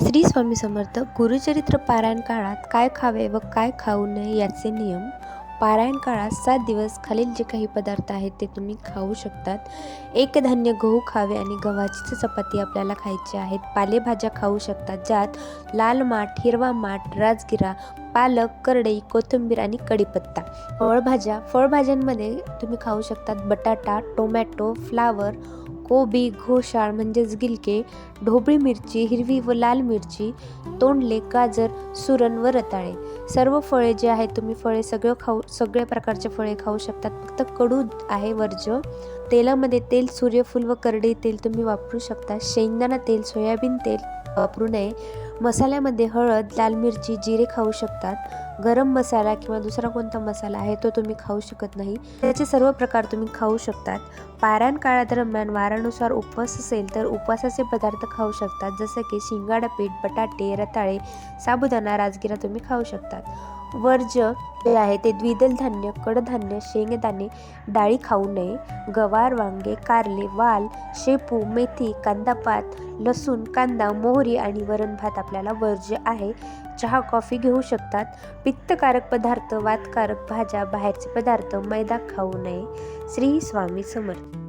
श्री स्वामी समर्थ गुरुचरित्र पारायण काळात काय खावे व काय खाऊ नये याचे नियम. पारायण काळात सात दिवस खालील जे काही पदार्थ आहेत ते तुम्ही खाऊ शकतात. एक धान्य गहू खावे आणि गव्हाची चपाती आपल्याला खायची आहेत पालेभाज्या खाऊ शकतात ज्यात लाल माठ हिरवा माठ राजगिरा पालक करडई कोथिंबीर आणि कढीपत्ता. फळभाज्या फळभाज्यांमध्ये तुम्ही खाऊ शकतात बटाटा टोमॅटो फ्लावर कोबी घोसाळ म्हणजेच गिलके ढोबळी मिरची हिरवी व लाल मिरची तोंडले गाजर सुरण व रताळे. सर्व फळे जे आहेत तुम्ही फळे सगळं खाऊ सगळ्या प्रकारचे फळे खाऊ शकतात. फक्त कडू आहे वर्ज तेलामध्ये तेल सूर्यफूल व करडई तेल तुम्ही वापरू शकता. शेंगदाणा तेल सोयाबीन तेल वापरू नये. मसाल्यामध्ये हळद लाल मिरची जिरे खाऊ शकतात. गरम मसाला किंवा दुसरा कोणता मसाला आहे तो तुम्ही खाऊ शकत नाही. त्याचे सर्व प्रकार तुम्ही खाऊ शकतात. पारायण काळादरम्यान वारानुसार उपवास असेल तर उपवासाचे पदार्थ खाऊ शकतात. जसं की शिंगाडा पीठ बटाटे रताळे साबुदाणा राजगिरा तुम्ही खाऊ शकतात. वर्ज्य जे आहे ते द्विदल धान्य कडधान्य शेंगदाणे डाळी खाऊ नये. गवार वांगे कारले वाल शेपू मेथी कांदापात लसूण कांदा मोहरी आणि वरण भात आपल्याला वर्ज्य आहे चहा कॉफी घेऊ शकतात. पित्तकारक पदार्थ वातकारक भाज्या बाहेरचे पदार्थ मैदा खाऊ नये. श्री स्वामी समर्थ.